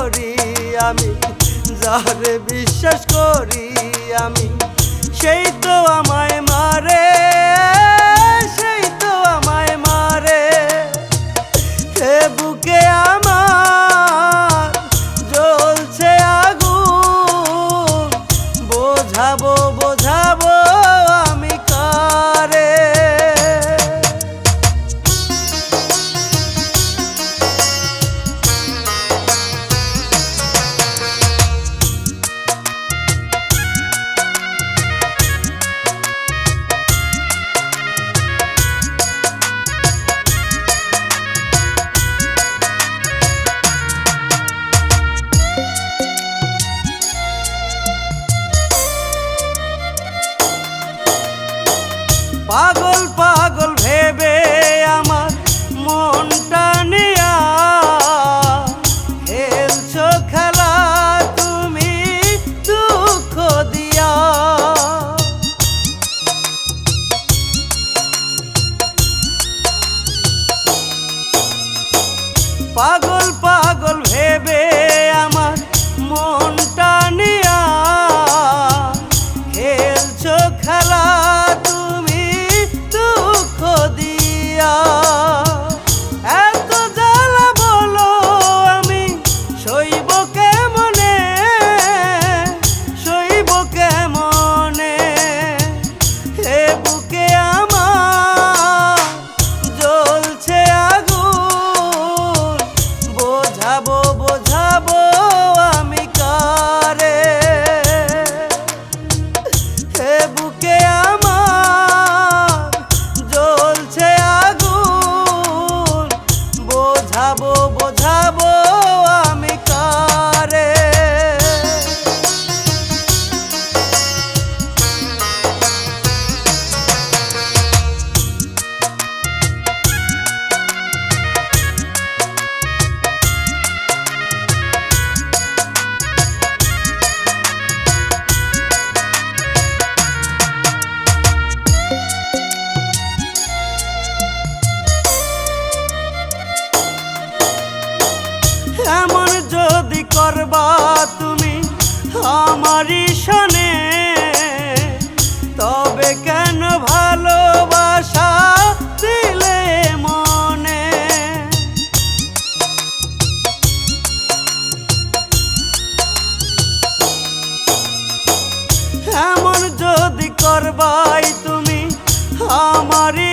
করি আমি যারে বিশ্বাস করি আমি, সেই তো আমায় মারে, সেই তো আমায় মারে। সে বুকে আমার জ্বলছে আগু বোঝাবো পাগল পাগল ভেবে আমার মনটা নিয়া খেলছো খেলা তুমি দুঃখ দিয়া। পাগল পাগল ভেবে করবাই তুমি আমারে